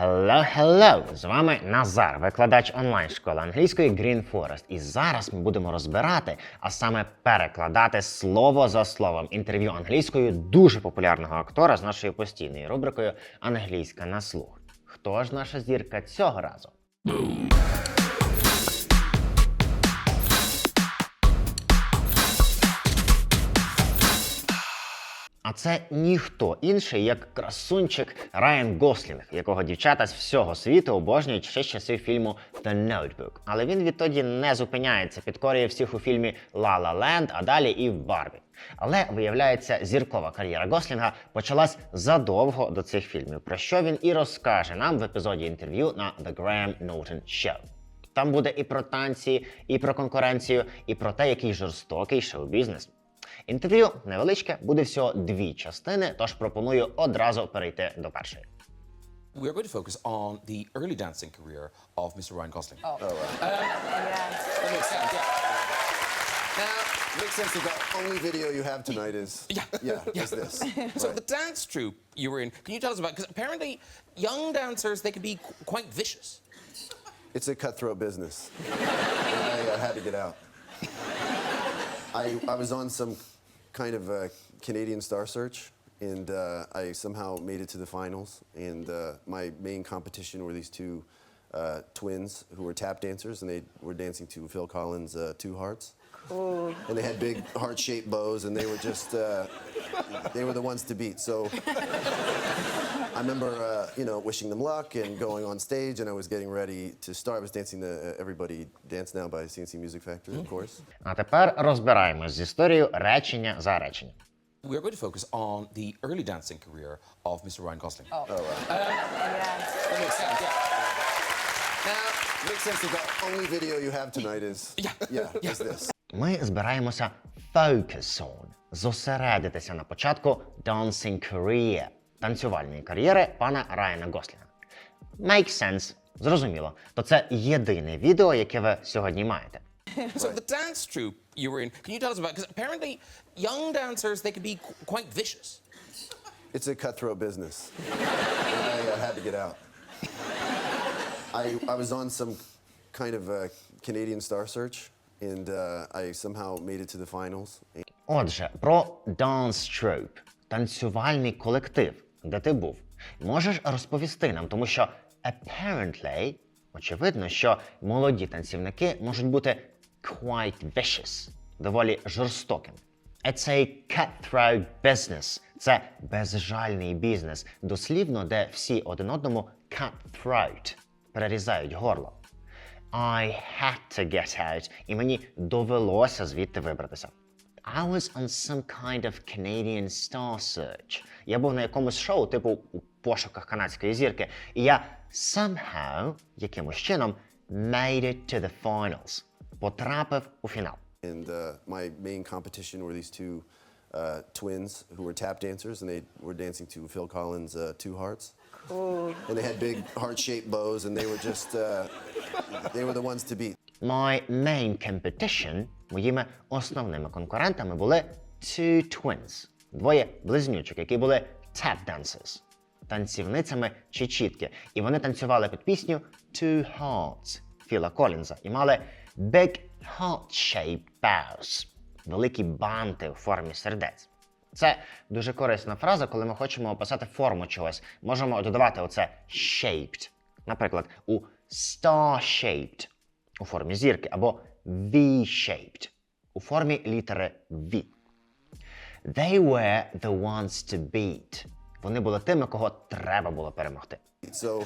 Hello, hello! З вами Назар, викладач онлайн-школи англійської Green Forest. І зараз ми будемо розбирати, а саме перекладати слово за словом інтерв'ю англійською дуже популярного актора з нашою постійною рубрикою Англійська на слух. Хто ж наша зірка цього разу? А це ніхто інший, як красунчик Райан Гослінг, якого дівчата з всього світу обожнюють ще з часів фільму The Notebook. Але він відтоді не зупиняється, підкорює всіх у фільмі La La Land, а далі і в Барбі. Але виявляється, зіркова кар'єра Гослінга почалась задовго до цих фільмів, про що він і розкаже нам в епізоді інтерв'ю на The Graham Norton Show. Там буде і про танці, і про конкуренцію, і про те, який жорстокий шоу-бізнес. Інтерв'ю невеличке, буде всього дві частини, тож пропоную одразу перейти до першої. We are going to focus on the early dancing career of Mr. Ryan Gosling. Oh, That makes sense, yeah. Now, Makes sense that the only video you have tonight is Yeah. yeah, is this. so Right. the dance troupe you were in, can you tell us about? Because apparently, young dancers they can be qu- quite vicious. It's a cutthroat business. I uh, had to get out. I, I was on some kind of a Canadian Star Search, and uh, I somehow made it to the finals. And uh, my main competition were these two uh, twins who were tap dancers, and they were dancing to Phil Collins' uh, Two Hearts. And they had big heart-shaped bows, and they were just, uh, they were the ones to beat. So I remember, uh, you know, wishing them luck and going on stage, and I was getting ready to start. I was dancing the uh, Everybody Dance Now by CNC Music Factory, of course. А тепер розбираємось з історією речення за реченням. We are going to focus on the early dancing career of Mr. Ryan Gosling. Oh, That makes sense, yeah. Now, Makes sense that the only video you have tonight is Yeah. yeah, is this. Ми збираємося focus on, зосередитися на початку dancing career, Танцювальної кар'єри пана Райана Гослінга. Make sense. Зрозуміло. То це єдине відео, яке ви сьогодні маєте. so the dance troupe you were in, can you tell us about? Because apparently, young dancers they can be quite vicious. It's a cutthroat business. I uh, had to get out. I, I was on some kind of a Canadian Star Search, and uh, I somehow made it to the finals. Отже, про dance troupe – танцювальний колектив, де ти був. Можеш розповісти нам, тому що apparently, очевидно, що молоді танцівники можуть бути quite vicious, доволі жорстокими. It's a cutthroat business. Це безжальний бізнес, дослівно, де всі один одному cutthroat – перерізають горло. I had to get out, і мені довелося звідти вибратися. I was on some kind of Canadian star search. Я був на якомусь шоу, типу у пошуках канадської зірки, і я somehow, якимось чином, made it to the finals. Потрапив у фінал. And uh, my main competition were these two uh, twins who were tap dancers, and they were dancing to Phil Collins' uh, Two Hearts. And they had big heart-shaped bows, and they were just, uh, they were the ones to beat. My main competition, моїми основними конкурентами були two twins, двоє близнючок, які були tap dancers, танцівницями чи чітки. І вони танцювали під пісню Two Hearts Філа Колінза і мали big heart-shaped bows, великі банти у формі сердець. Це дуже корисна фраза, коли ми хочемо описати форму чогось. Можемо додавати оце shaped. Наприклад, у star-shaped у формі зірки або V-shaped у формі літери V. They were the ones to beat. Вони були тими, кого треба було перемогти. So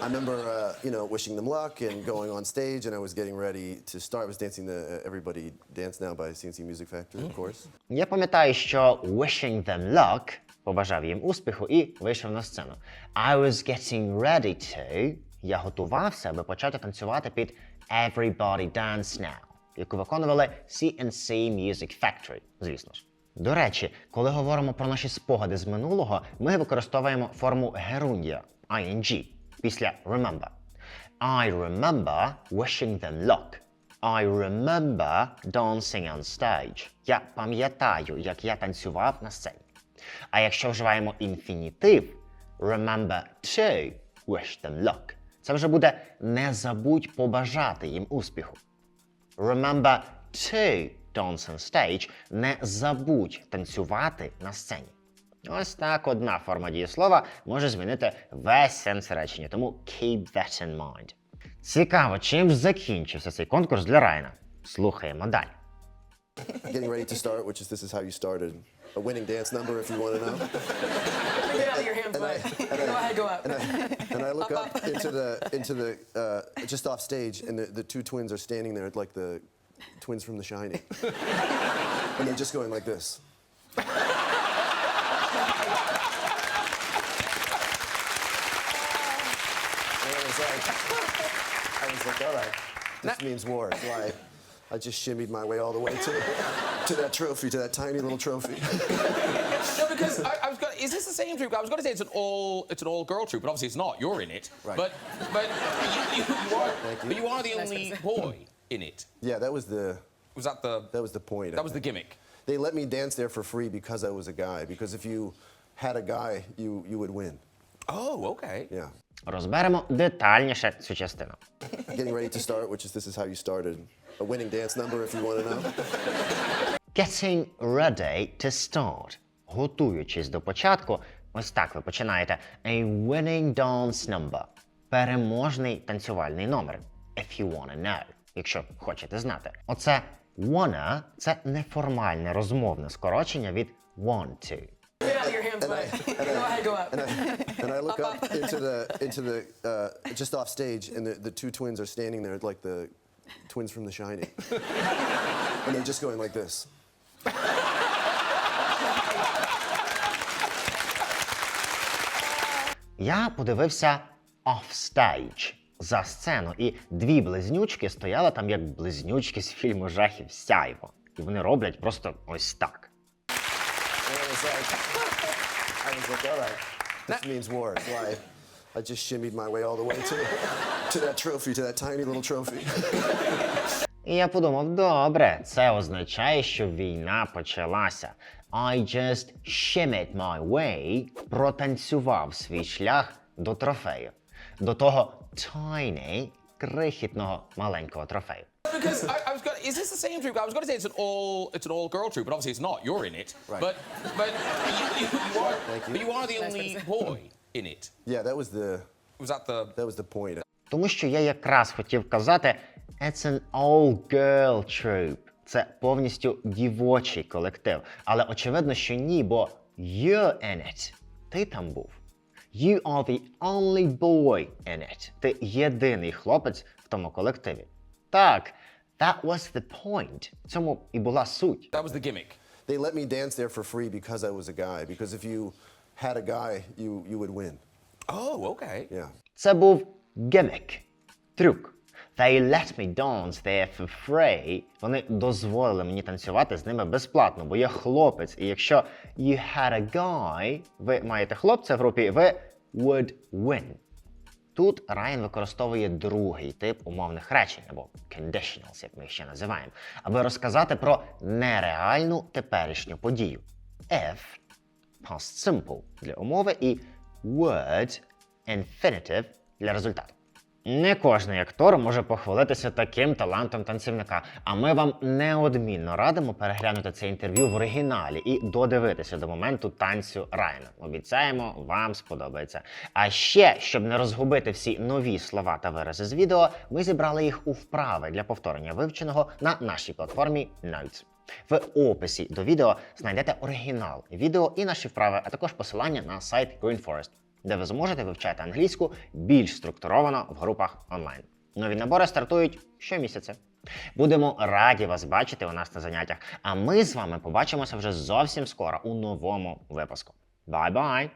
I remember, uh, you know, wishing them luck and going on stage, and I was getting ready to start. I was dancing the uh, Everybody Dance Now by CNC Music Factory, of course. Я пам'ятаю, що wishing them luck побажав їм успіху і вийшов на сцену. I was getting ready to. Я готувався, аби почати танцювати під Everybody Dance Now, яку виконували CNC Music Factory, звісно ж. До речі, коли говоримо про наші спогади з минулого, ми використовуємо форму герундія ing після remember. I remember wishing them luck. I remember dancing on stage. Я пам'ятаю, як я танцював на сцені. А якщо вживаємо інфінітив, remember to wish them luck. Це вже буде не забудь побажати їм успіху. Remember to dance on stage. Не забудь танцювати на сцені. Ось так одна форма дієслова може змінити весь сенс речення, тому keep that in mind. Цікаво, чим закінчився цей конкурс для Райана. Слухаємо далі. Getting ready to start, which is this is how you started. A winning dance number, if you want to know. Get out of your hands, bud. Go ahead, go up. And I look up into the into the uh, just off stage, and the, the two twins are standing there like the twins from The Shining, and they're just going like this. And I was like, I was like, all right, this means war. So I, I just shimmied my way all the way to, to that trophy, to that tiny little trophy. No, because I, I was going. Is this the same troupe? I was going to say it's an all it's an all girl troupe, but obviously it's not. You're in it. Right. But but you, you, you are Thank you. but you are the only boy in it. Yeah, that was the Was that the that was the point. I that was the gimmick? They let me dance there for free because I was a guy. Because if you had a guy, you you would win. Oh, okay. Yeah. Розберемо детальніше цю частину. Getting ready to start, which is this is how you started. A winning dance number, if you want to know. Getting ready to start. Готуючись до початку, ось так ви починаєте. A winning dance number. Переможний танцювальний номер. If you wanna know. Якщо хочете знати. Оце wanna – це неформальне розмовне скорочення від want to. Out of your hands, bud. Go ahead, go up. And I look up into the into the uh, just off stage, and the, the two twins are standing there like the twins from The Shining, and they're just going like this. Я подивився offstage за сцену, і дві близнючки стояли там як близнючки з фільму жахів Сяйво. І вони роблять просто ось так. I was like, all right, this means war. I, I just shimmied my way all the way to, to that trophy, to that tiny little trophy. І я подумав: добре, це означає, що війна почалася. I just shimmied my way, протанцював свій шлях до трофею, до того tiny, крихітного маленького трофею. Because I, I was going. Is this the same troupe? I was going to say it's an all it's an all girl troupe, but obviously it's not. You're in it. Right. But but you, you, you are Thank you. but you are the only boy in it. Yeah, that was the Was that the that was the point. Тому що я якраз хотів казати It's an all-girl troupe. Це повністю дівочий колектив. Але очевидно, що ні, бо you're in it. Ти там був. You are the only boy in it. Ти єдиний хлопець в тому колективі. Так, that was the point. В цьому і була суть. that was the gimmick? They let me dance there for free because I was a guy. Because if you had a guy, you you would win. Oh, okay. Yeah. Це був gimmick, трюк. They let me dance there for free. Вони дозволили мені танцювати з ними безплатно, бо я хлопець. І якщо you had a guy, ви маєте хлопця в групі, ви would win. Тут Райан використовує другий тип умовних речень або conditionals, як ми їх ще називаємо, аби розказати про нереальну теперішню подію. If past simple для умови і word infinitive для результату. Не кожний актор може похвалитися таким талантом танцівника, а ми вам неодмінно радимо переглянути це інтерв'ю в оригіналі і додивитися до моменту танцю Райана. Обіцяємо, вам сподобається. А ще, щоб не розгубити всі нові слова та вирази з відео, ми зібрали їх у вправи для повторення вивченого на нашій платформі Notes. В описі до відео знайдете оригінал відео і наші вправи, а також посилання на сайт Green Forest, де ви зможете вивчати англійську більш структуровано в групах онлайн. Нові набори стартують щомісяця. Будемо раді вас бачити у нас на заняттях. А ми з вами побачимося вже зовсім скоро у новому випуску. Бай-бай!